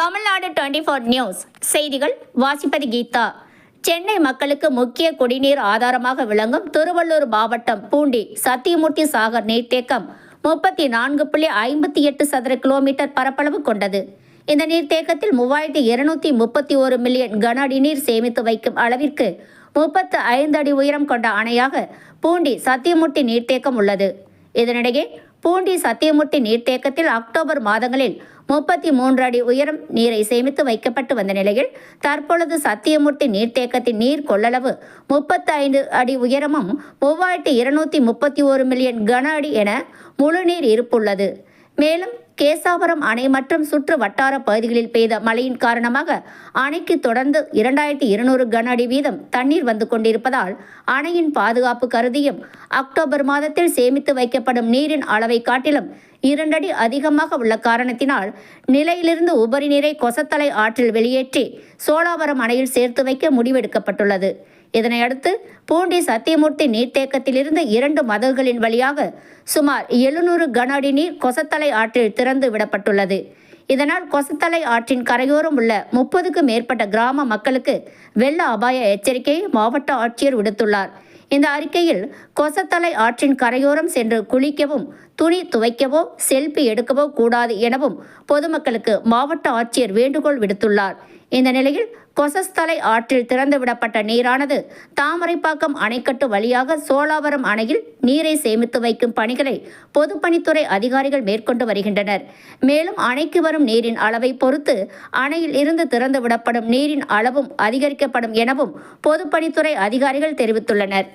Tamil Nadu twenty four news. செய்திகள் வாசிப்பது கீதா. சென்னை மக்களுக்கு முக்கிய குடிநீர் ஆதாரமாக விளங்கும் திருவள்ளூர் மாவட்டம் பூண்டி சத்தியமூர்த்தி சாகர் நீர்த்தேக்கம் முப்பத்தி நான்கு புள்ளி ஐம்பத்தி எட்டு சதுர கிலோமீட்டர் பரப்பளவு கொண்டது. இந்த நீர்த்தேக்கத்தில் மூவாயிரத்தி இருநூத்தி முப்பத்தி ஒரு மில்லியன் கன அடி நீர் சேமித்து வைக்கும் அளவிற்கு முப்பத்து ஐந்து அடி உயரம் கொண்ட அணையாக பூண்டி சத்தியமூர்த்தி நீர்த்தேக்கம் உள்ளது. இதனிடையே பூண்டி சத்தியமூர்த்தி நீர்த்தேக்கத்தில் அக்டோபர் மாதங்களில் முப்பத்தி மூன்று அடி உயரம் நீரை சேமித்து வைக்கப்பட்டு வந்த நிலையில் தற்பொழுது சத்தியமூர்த்தி நீர்த்தேக்கத்தின் நீர் கொள்ளளவு முப்பத்தி ஐந்து அடி உயரமும் மூவாயிரத்தி இருநூத்தி முப்பத்தி ஒரு மில்லியன் கன அடி என முழுநீர் இருப்புள்ளது. மேலும் கேசாவரம் அணை மற்றும் சுற்று வட்டார பகுதிகளில் பெய்த மழையின் காரணமாக அணைக்கு தொடர்ந்து இரண்டாயிரத்தி இருநூறு கன அடி வீதம் தண்ணீர் வந்து கொண்டிருப்பதால் அணையின் பாதுகாப்பு கருதியும் அக்டோபர் மாதத்தில் சேமித்து வைக்கப்படும் நீரின் அளவை காட்டிலும் இரண்டடி அதிகமாக உள்ள காரணத்தினால் நிலையிலிருந்து உபரி நீரை கொசத்தலை ஆற்றில் வெளியேற்றி சோழாவரம் அணையில் சேர்த்து வைக்க முடிவெடுக்கப்பட்டுள்ளது. இதனையடுத்து பூண்டி சத்தியமூர்த்தி நீர்த்தேக்கத்திலிருந்து இரண்டு மதகுகளின் வழியாக சுமார் எழுநூறு கன அடி நீர் கொசத்தலை ஆற்றில் திறந்து விடப்பட்டுள்ளது. இதனால் கொசத்தலை ஆற்றின் கரையோரம் உள்ள முப்பதுக்கும் மேற்பட்ட கிராம மக்களுக்கு வெள்ள அபாய எச்சரிக்கையை மாவட்ட ஆட்சியர் விடுத்துள்ளார். இந்த அறிக்கையில் கொசத்தலை ஆற்றின் கரையோரம் சென்று குளிக்கவும் துணி துவைக்கவோ செல்ஃபி எடுக்கவோ கூடாது எனவும் பொதுமக்களுக்கு மாவட்ட ஆட்சியர் வேண்டுகோள் விடுத்துள்ளார். இந்த நிலையில் கொசஸ்தலை ஆற்றில் திறந்துவிடப்பட்ட நீரானது தாமரைப்பாக்கம் அணைக்கட்டு வழியாக சோழாவரம் அணையில் நீரை சேமித்து வைக்கும் பணிகளை பொதுப்பணித்துறை அதிகாரிகள் மேற்கொண்டு வருகின்றனர். மேலும் அணைக்கு வரும் நீரின் அளவை பொறுத்து அணையில் இருந்து திறந்து விடப்படும் நீரின் அளவும் அதிகரிக்கப்படும் எனவும் பொதுப்பணித்துறை அதிகாரிகள் தெரிவித்துள்ளனர்.